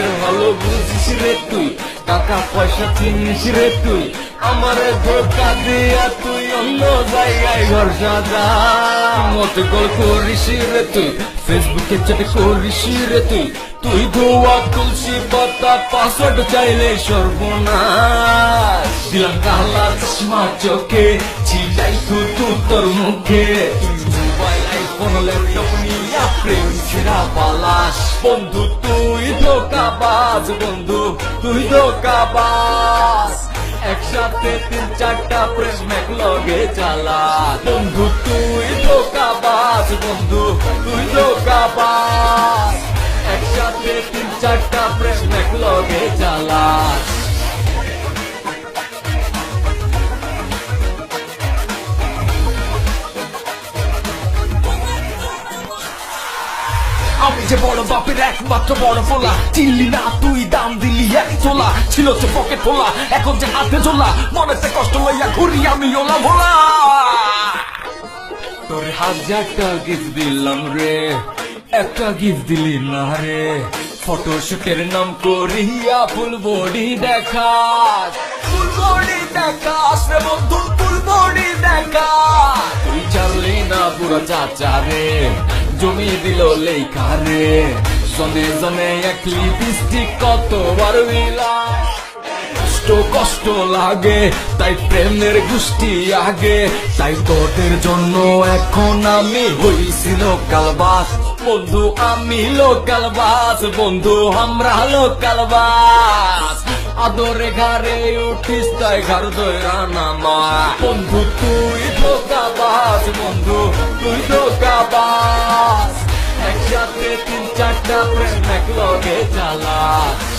ভালো বুঝিস রে তুই, টাকা পয়সা চিনিস রে তুই, আমারে ধোকা দিয়া তুই অন্য জায়গায় ঘর সাজা। মত কল করিস রে তুই, ফেসবুকে চেটে করিস রে তুই তুই ধোয়া তুলসী পাতা পাসওয়ার্ড চাইলে সর্বনাশ। দিলাম কালা চশমা চোখে, ছিটাই তু তোর মুখে। মোবাইল আইফোন ল্যাপটপ নিয়ে প্রেম ছেড়া পালাস। বন্ধু, তুই ধোকাবাজ বন্ধু তুই ধোকাবাজ একসাথে তিন চারটা প্রেম এক লগে চালা। বন্ধু আমি যে বড় বাপের একমাত্র বড় ফোলা চিনলি না, তুই দাম দিলি এক তোলা। ছিল যে পকেট ফোলা এখন যে হাতে ঝোলা। মনেতে কষ্ট লইয়া ঘুরি আমি ওলা ভোলা। তোর হাজারটা গিফট দিলাম রে, একটা গিফট দিলি না রে। ফটোশুটের নাম করিয়া ফুল বডি দেখাস ফুল বডি দেখাস রে বন্ধু, ফুল বডি দেখাস তুই চারলি না পুরো চাচা রে। জমি দিল লেখা রে সনে সনে এক লিপস্টিক কতবার মিলাই কষ্ট কষ্ট লাগে, তাই প্রেমের গোষ্ঠী আগে। তাই তোদের জন্য এখন আমি হইছি লোকাল বাস। বন্ধু, আমি লোকাল বাস। বন্ধু, আমরা লোকাল বাস। আদরে ঘরে উঠিস, তাই ঘর দৈরা নামা বন্ধু, তুই চারটা প্রেম এক লগে চালা